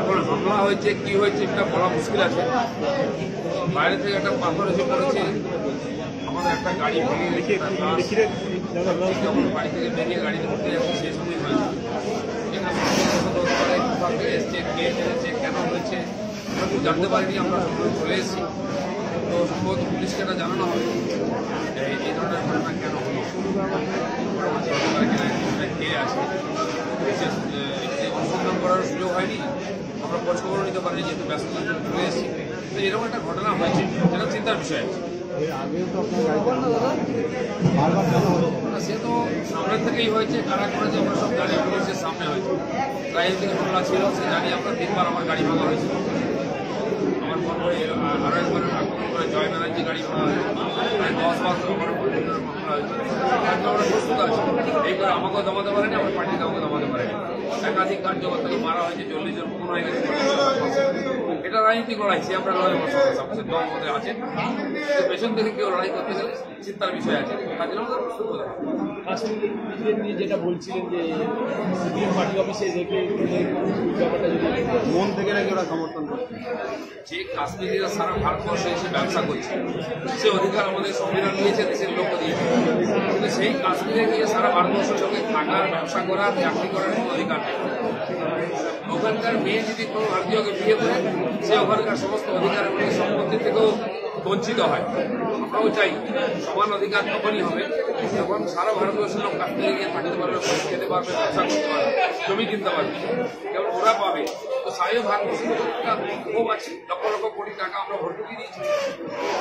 এখন হামলা হয়েছে কি হয়েছে এটা বলা মুশকিল আছে। বাইরে থেকে একটা পাথর এসে পড়েছে। আমাদের একটা গাড়ি ভেঙে গেছে যখন বাড়ি থেকে বেরিয়ে গাড়িতে উঠতে যাচ্ছে সেই সময় হয়েছে এখানে এসছে কে কেন হয়েছে জানতে পারিনি আমরা চলে এসেছি। তো সম্ভবত পুলিশকে এটা জানানো হবে এই ধরনের ঘটনা কেন হলো আমাদের অধিকার কেন এটা কে আছে বিশেষ এতে অনুসন্ধান করার সুযোগ হয়নি। আমরা খোঁজ খবর নিতে পারিনি যেহেতু ব্যস্ততার জন্য চলে এসেছি তো এরকম একটা ঘটনা হয়েছে যেটা চিন্তার বিষয়। সে তো সামনের থেকেই হয়েছে, কারা করেছে, আমরা সব জানি, পুলিশের সামনে হয়েছে। রাজনৈতিক হামলা ছিল, সে জানি আমরা তিনবার আমার গাড়ি ভাঙা হয়েছে। আমার কর্মী আরও একবার আক্রমণ করে জয় ব্যানার্জি গাড়ি ভাঙা হয়েছে। দশ বার আমার মামলা হয়েছে আমরা প্রস্তুত আছি এইবার আমাকেও দমাতে পারেনি, আমার পার্টি কাউকে দমাতে পারেনি। একাধিক কার্যকর্তাকে মারা হয়েছে চল্লিশ জন খুন হয়ে গেছে। এটা রাজনীতি লড়াই সে আমরা লড়াই করতে সবচেয়ে দল আমাদের আছে। পেছন থেকে কেউ লড়াই করতে গেলে চিন্তার বিষয় আছে। তার জন্য আমাদের যেটা বলছিলেন যে সিপিএম পার্টি অফিসে রেখে ব্যাপারটা যদি মন থেকে নাকি ওরা সমর্থন করছে যে কাশ্মীরিরা সারা ভারতবর্ষে এসে ব্যবসা করছে সে অধিকার আমাদের সংবিধান দিয়েছে দেশের লোক দিয়েছে। কিন্তু সেই কাশ্মীরে গিয়ে সারা ভারতবর্ষ লোকে থাকার ব্যবসা করার চাকরি করার কোনো অধিকার নেই। ওখানকার মেয়ে যদি কোনো ভারতীয়কে বিয়ে করে, সে ওখানকার সমস্ত অধিকার সম্পত্তি থেকেও বঞ্চিত হয়। আমরাও চাই, সমান অধিকার তখনই হবে যখন সারা ভারতবর্ষের লোক কাশ্মীরে গিয়ে থাকতে পারবে খেতে পারবে, ব্যবসা করতে পারবে, জমি কিনতে পারবে। কেবল ওরা পাবে। তো সাহেব ভারতবর্ষের একটা আছে। লক্ষ লক্ষ কোটি টাকা আমরা ভর্তুকি দিয়েছি।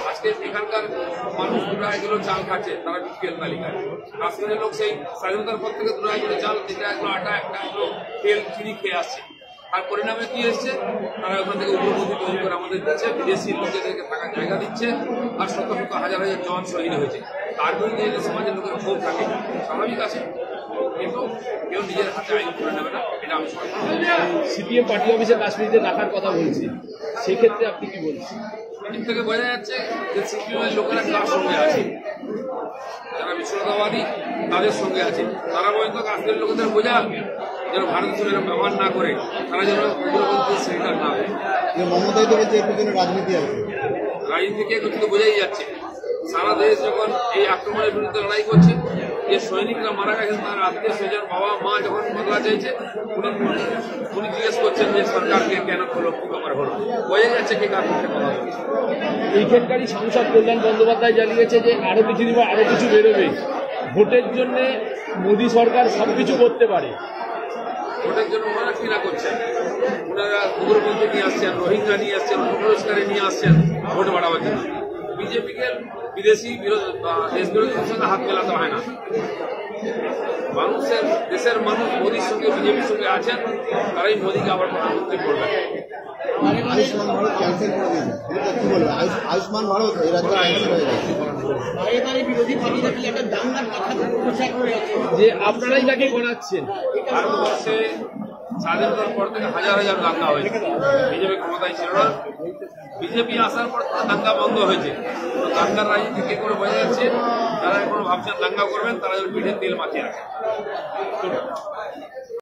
আজকে এখানকার মানুষ দু কিলো চাল খাচ্ছে, তারা বিপিএল তালিকায়। কাশ্মীরের লোক সেই স্বাধীনতার পর থেকে দু টাকা কিলো চাল টাকা কিলো আটা, একটা তেল, চিনি খেয়ে আসছে। আর পরিণামে কি এসছে তারা ওখান থেকে উগ্রপন্থী তৈরি করে আমাদের দিচ্ছে বিদেশি লোকেদেরকে থাকার জায়গা দিচ্ছে আর শত শত হাজার হাজার জন শহীদ হয়েছে। তার বিরুদ্ধে যদি সমাজের লোকের ক্ষোভ থাকে স্বাভাবিক আছে। কিন্তু কেউ নিজের হাতে আইন করে নেবে না এটা আমি সিপিএম পার্টি অফিসে কাশ্মীরিতে রাখার কথা বলছি। সেক্ষেত্রে আপনি কি বলছেন? এর থেকে বোঝা যাচ্ছে যে সিপিএমের লোকেরা কার সঙ্গে আছে? যারা বিশ্বতাবাদী তাদের সঙ্গে আছে। তারা পর্যন্ত কাশ্মীরের লোকেদের বোঝা যেন ভারত সঙ্গে ব্যবহার না করে তারা যেন উগ্রপন্থী সেন্টার না হয়। মমতাই তো বলছে এর পিছনে রাজনীতি আছে। রাজনীতিকে কিন্তু বোঝাই যাচ্ছে। সারা দেশ যখন এই আক্রমণের বিরুদ্ধে লড়াই করছে যে সৈনিকরা মারা গেছেন তার আত্মীয় স্বজন বাবা মা যখন বদলা চাইছে উনি উনি জিজ্ঞেস করছেন যে সরকারকে কেন হলো কি ব্যাপার হলো বোঝা যাচ্ছে কে কার পক্ষে কথা বলছে। সাংসদ কল্যাণ বন্দ্যোপাধ্যায় জানিয়েছে যে আরও কিছুদিন পর আরও কিছু বেরোবে। ভোটের জন্য মোদী সরকার সবকিছু করতে পারে। ভোটের জন্য ওনারা কি করছেন। ওনারা উগ্রপন্থী নিয়ে আসছেন, রোহিঙ্গা নিয়ে আসছেন অনুপ্রবেশকারী নিয়ে আসছেন ভোট বাড়াবার জন্য। বিজেপিকে বিদেশি বিরোধী দেশ বিরোধীদের সঙ্গে হাত মেলাতে হয় না। মানুষের, দেশের মানুষ মোদীর সঙ্গে, বিজেপির সঙ্গে আছেন, তারাই মোদীকে আবার প্রধানমন্ত্রী করবেন। আয়ুষ্মান ভারত ক্যান্সেল করে দিয়েছে কি বলব আয়ুষ্মান ভারত এই রাজ্যে ক্যান্সেল হয়ে গেছে যে আপনারাই তাকে করাচ্ছেন ভারতবর্ষে স্বাধীনতার পর থেকে হাজার হাজার দাঙ্গা হয়েছে। বিজেপি ক্ষমতায় ছিল না। বিজেপি আসার পর তার দাঙ্গা বন্ধ হয়েছে। দাঙ্গার রাজনীতি কে করে বোঝা যাচ্ছে, যারা এখনও ভাবছেন দাঙ্গা করবেন, তারা পিঠে তেল মাখিয়ে রাখেন।